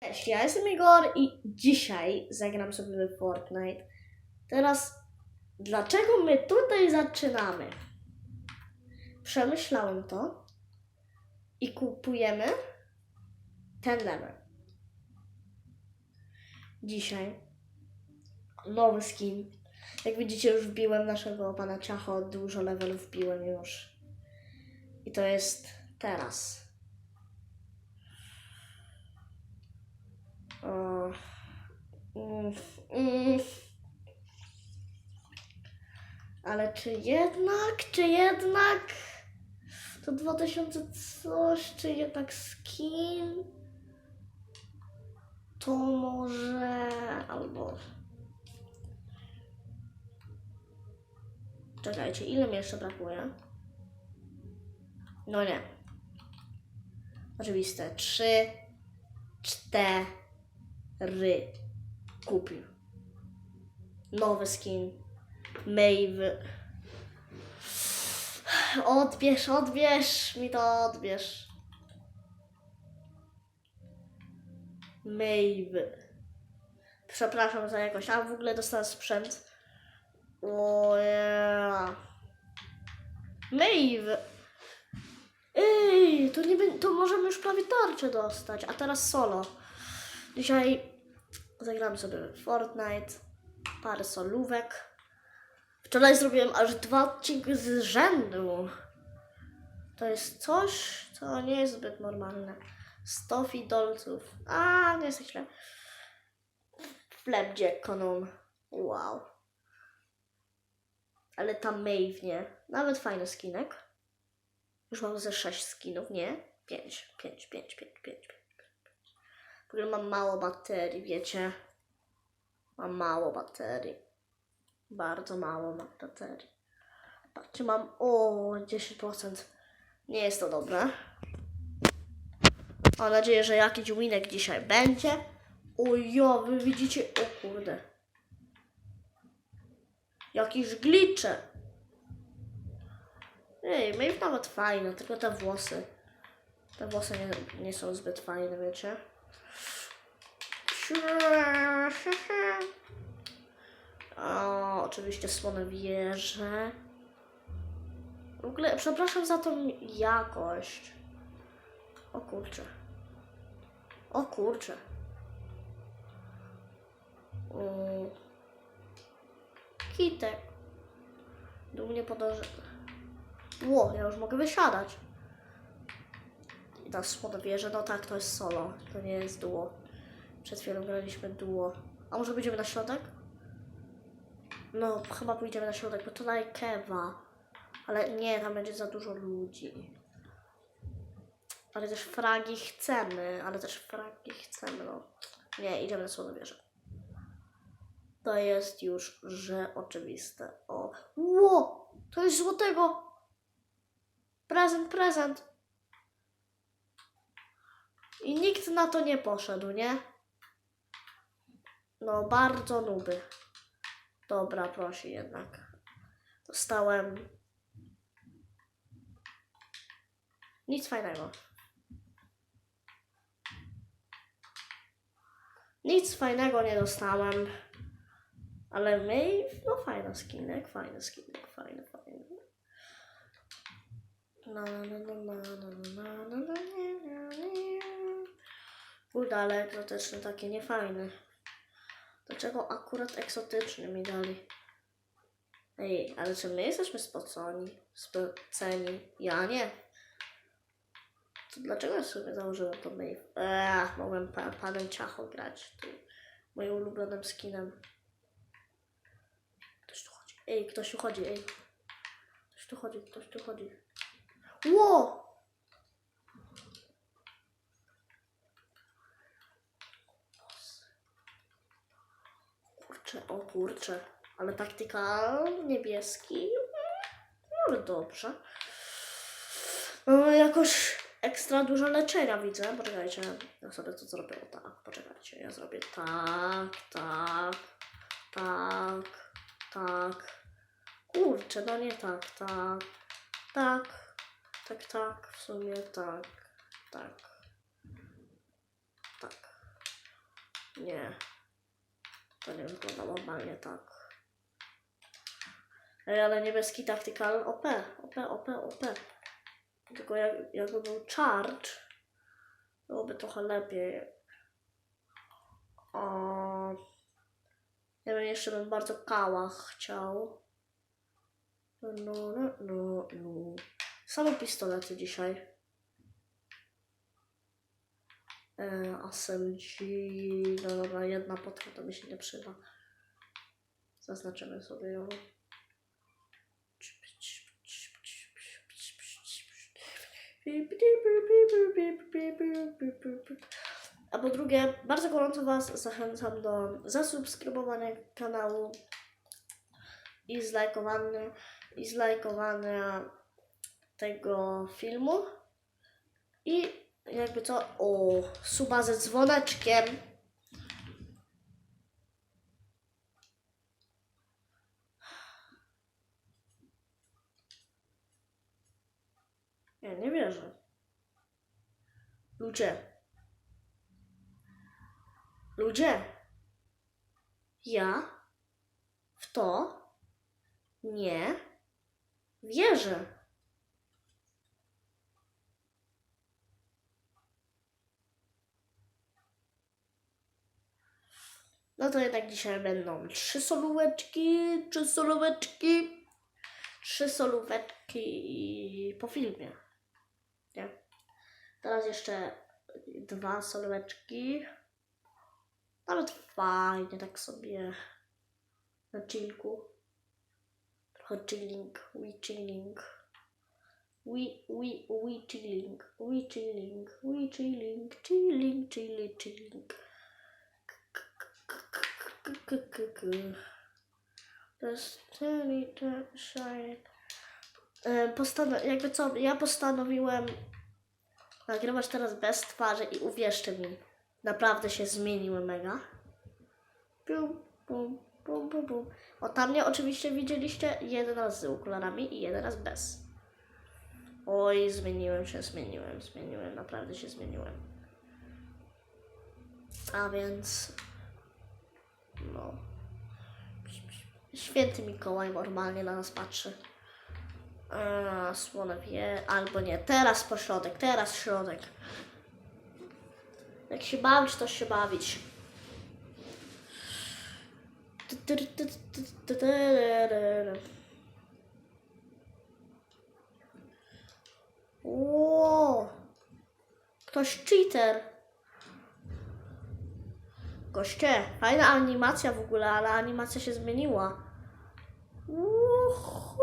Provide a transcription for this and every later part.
Cześć, ja jestem Igor i dzisiaj zagram sobie w Fortnite. Teraz, dlaczego my tutaj zaczynamy? Przemyślałem to i kupujemy ten level. Dzisiaj nowy skin. Jak widzicie, już wbiłem naszego pana Ciacho, dużo levelów wbiłem już. I to jest teraz. Ale czy jednak, czy jednak to 2000 coś, czy jednak skin? To może albo. Czekajcie, ile mi jeszcze brakuje? No nie. Oczywiste. Trzy, cztery kupił. Nowy skin. Maeve. Odbierz, odbierz mi to, odbierz. Maeve. Przepraszam za jakość, a w ogóle dostałem sprzęt. O yeah. Maeve. Ej, to, nie, to możemy już prawie tarczę dostać, a teraz solo. Dzisiaj zagramy sobie Fortnite, parę solówek. Wczoraj zrobiłem aż dwa odcinki z rzędu. To jest coś, co nie jest zbyt normalne. 100 fidolców. A, nie jest źle. Flapjack Konon. Wow. Ale ta Maeve nie. Nawet fajny skinek. Już mam ze 6 skinów, nie? 5, 5, 5, 5, 5, 5. W ogóle mam mało baterii, wiecie? Mam mało baterii. Bardzo mało mam baterii. Patrzcie, mam o 10%. Nie jest to dobre. Mam nadzieję, że jakiś winek dzisiaj będzie. O ja, wy widzicie, o kurde. Jakieś glicze. Ej, Maeve nawet fajne, tylko te włosy. Te włosy nie, nie są zbyt fajne, wiecie? O, oczywiście słone wieże. W ogóle, przepraszam za tą jakość. O kurczę. O kurczę. Mm. Kitek. Do mnie podąża. Ło, ja już mogę wysiadać. I ta słona wieże, no tak, to jest solo, to nie jest duo. Przed chwilą graliśmy duo. A może pójdziemy na środek? No, chyba pójdziemy na środek, bo to na. Ale nie, tam będzie za dużo ludzi. Ale też fragi chcemy, ale też fragi chcemy, no. Nie, idziemy na słono wieżę. To jest już, że oczywiste. O, ło! To jest złotego! Prezent, prezent! I nikt na to nie poszedł, nie? No, bardzo nuby. Dobra, prosi jednak. Dostałem. Nic fajnego. Nic fajnego nie dostałem. Ale my, no fajny skinek, fajny skinek, fajny, fajny. Na, na, na, na, na, na, na, na, na, nie. Kurde, ale egzotyczny takie niefajne. Dlaczego akurat egzotyczny mi dali? Ej, ale czy my jesteśmy spoceni? Spoceni? Ja nie. To dlaczego ja sobie założyłem to Maeve? Eee, mogłem pa panem Ciacho grać. Tu, moim ulubionym skinem. Ktoś tu chodzi. Ej, ktoś tu chodzi, ej. Ktoś tu chodzi, ktoś tu chodzi. Ło! Kurczę, o kurczę. Ale taktyka niebieski. No dobrze. Mamy jakoś ekstra dużo leczenia widzę. Poczekajcie, ja sobie to zrobię tak. Poczekajcie, ja zrobię tak, tak, tak, tak. Kurczę, no nie tak, tak, tak, tak, tak, w sumie tak, tak, tak. Nie. To nie wygląda normalnie tak. Ej, ale niebieski tactical OP, OP, OP, OP. Tylko jak, jakby był charge, byłoby trochę lepiej. O, ja bym jeszcze bym bardzo kałach chciał. No, no, no, no. Same pistolety dzisiaj. E, SMG, no dobra, jedna potka to mi się nie przyda. Zaznaczymy sobie ją. A po drugie, bardzo gorąco Was zachęcam do zasubskrybowania kanału i zlajkowania, i zlajkowania tego filmu. I jakby co, o, suba ze dzwoneczkiem. Ja nie wierzę. Ludzie. Ludzie. Ja w to nie wierzę. No to jednak dzisiaj będą trzy solóweczki, trzy solóweczki, trzy solóweczki po filmie. Nie? Teraz jeszcze dwa solóweczki. Nawet fajnie, tak sobie na chillku. Trochę chilling, we chilling. We, we, we chilling, we chilling, we chilling, chilling, chilling, chilling. E, Postanow- jakby co, ja postanowiłem nagrywać teraz bez twarzy i uwierzcie mi, naprawdę się zmieniły mega. Pum, pum, pum, pum, pum. O tam mnie oczywiście widzieliście jeden raz z okularami i jeden raz bez. Oj, zmieniłem się, zmieniłem, zmieniłem, naprawdę się zmieniłem. A więc no. Święty Mikołaj normalnie na nas patrzy. A, słone wie, albo nie. Teraz po środek, teraz środek. Jak się bawić, to się bawić. Ło! Ktoś cheater. Goście, fajna animacja w ogóle, ale animacja się zmieniła. Uhu.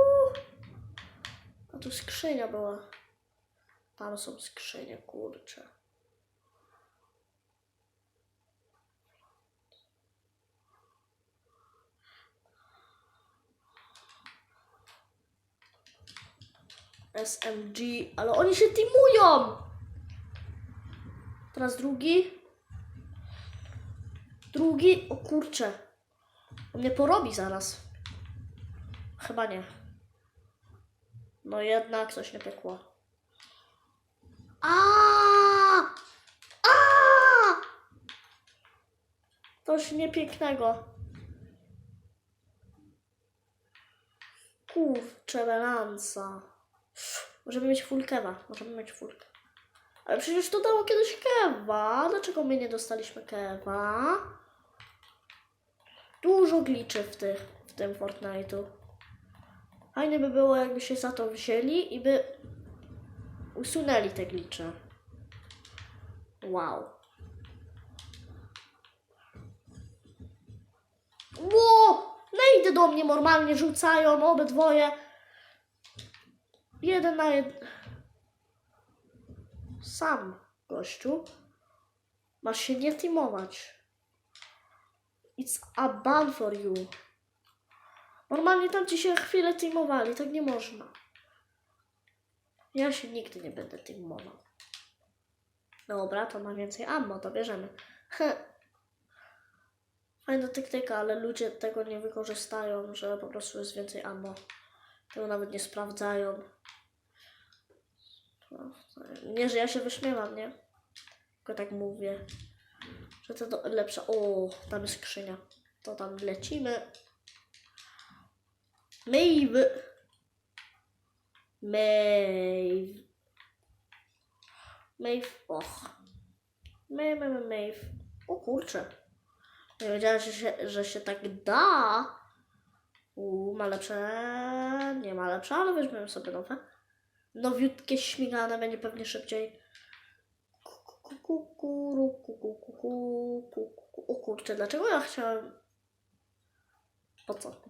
A tu skrzynia była. Tam są skrzynie, kurcze. SMG, ale oni się teamują! Teraz drugi. Drugi, o kurcze. On mnie porobi zaraz. Chyba nie. No jednak coś nie pekło. A! A! Coś niepięknego. Kurczę, melansa. Możemy mieć full kewa. Możemy mieć full kewa. Ale przecież to dało kiedyś kewa. Dlaczego my nie dostaliśmy kewa? Dużo gliczy w, tych, w tym Fortnite'u. Fajnie by było, jakby się za to wzięli i by usunęli te glicze. Wow. Ło! Nejdy do mnie normalnie rzucają, obydwoje. Jeden na jeden. Sam, gościu. Masz się nie teamować. It's a ban for you. Normalnie tam ci się chwilę teamowali, tak nie można. Ja się nigdy nie będę teamował. Dobra, to ma więcej ammo, to bierzemy. Fajna taktyka, ale ludzie tego nie wykorzystają, że po prostu jest więcej ammo. Tego nawet nie sprawdzają. Sprawdzają. Nie, że ja się wyśmiewam, nie? Tylko tak mówię. Że to lepsze. O, tam jest skrzynia. To tam lecimy. Maeve. Maeve. Maeve. Och. Maeve, Maeve, Maeve. O kurczę. Nie wiedziałem, że się, że się tak da. U, ma lepsze. Nie ma lepsze, ale weźmiemy sobie nowe. Nowiutkie, śmigane, będzie pewnie szybciej. O kurczę, dlaczego ja chciałem... Po co?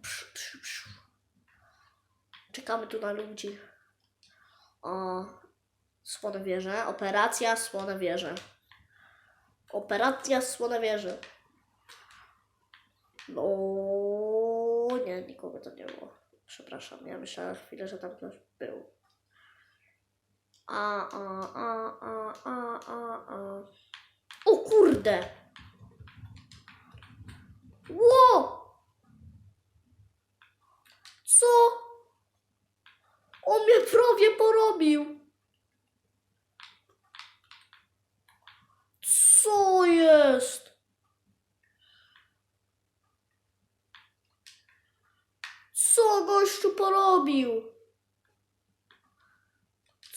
Czekamy tu na ludzi. O, Słone Wieże. Operacja Słone Wieże. Operacja Słone Wieże. No, nie, nikogo to nie było. Przepraszam, ja myślałem chwilę, że tam ktoś był. A, a, a, a, a, a, a. O kurde! Ło! Co? On mnie prawie porobił. Co jest? Co gościu porobił?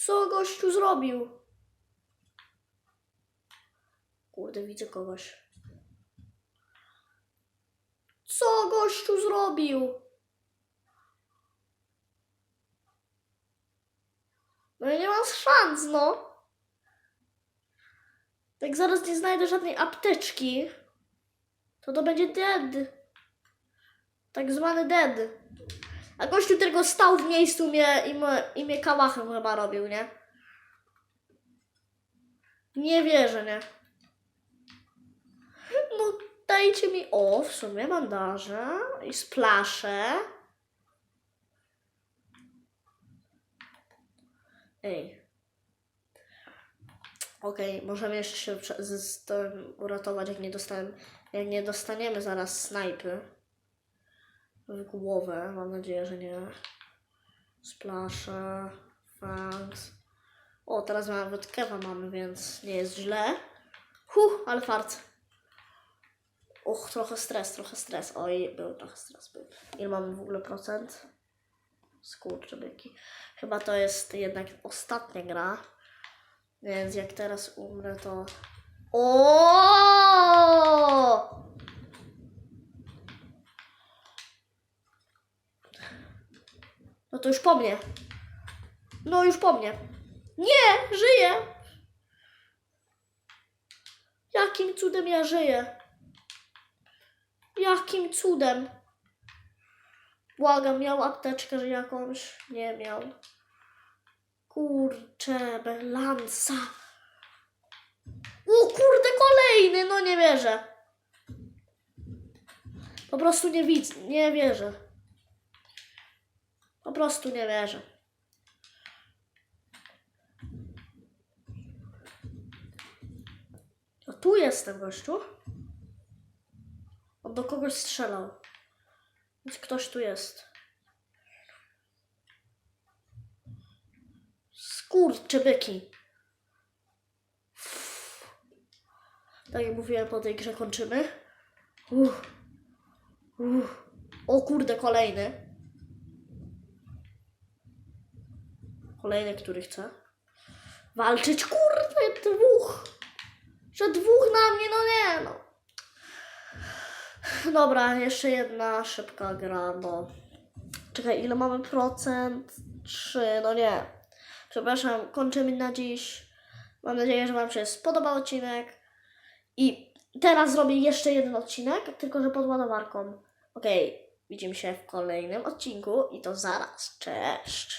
Co gościu zrobił? Kurde, widzę kogoś. Co gościu zrobił? No ja nie mam szans, no. Jak zaraz nie znajdę żadnej apteczki, to to będzie dead. Tak zwany dead. A gościu tylko stał w miejscu mnie, i, i mnie kałachem chyba robił, nie? Nie wierzę, nie? No dajcie mi... O, w sumie bandaże i splasze. Ej. Okej, możemy jeszcze się z, z uratować, jak nie dostałem, jak nie dostaniemy zaraz snajpy w głowę. Mam nadzieję, że nie. Splasze, fangs. O, teraz nawet kewa mamy, więc nie jest źle. Huh, ale fart. Och, trochę stres, trochę stres. Oj, był trochę stres. Był. Ile mamy w ogóle procent? Skurczy byki. Chyba to jest jednak ostatnia gra. Więc jak teraz umrę, to. O! No to już po mnie. No już po mnie. Nie, żyję. Jakim cudem ja żyję? Jakim cudem? Błagam, miał apteczkę, że jakąś nie miał. Kurczę, Belansa. O kurde, kolejny, no nie wierzę. Po prostu nie widzę, nie wierzę. Po prostu nie wierzę. O, tu jestem, gościu. On do kogoś strzelał. Więc ktoś tu jest. Skurcze byki. Tak jak mówiłem, po tej grze kończymy. Uff. Uff. O kurde, kolejny. Kolejny, który chce walczyć. Kurde, dwóch. Że dwóch na mnie, no nie no. Dobra, jeszcze jedna szybka gra, no. Czekaj, ile mamy procent? Trzy, no nie. Przepraszam, kończymy na dziś. Mam nadzieję, że Wam się spodobał odcinek. I teraz zrobię jeszcze jeden odcinek, tylko że pod ładowarką. Okej, widzimy się w kolejnym odcinku i to zaraz. Cześć!